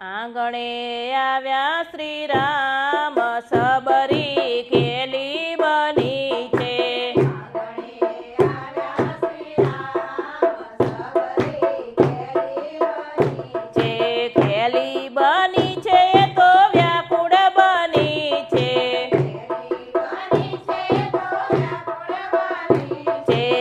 આંગણે આવ્યા શ્રી રામ સબરી ખેલી બની છે. છે ખેલી બની છે તો વ્યાકુળ બની છે. છે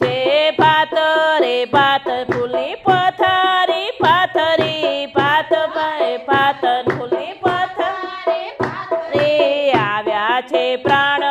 છે. પાતરે પાત ફૂલની છે પ્રાણ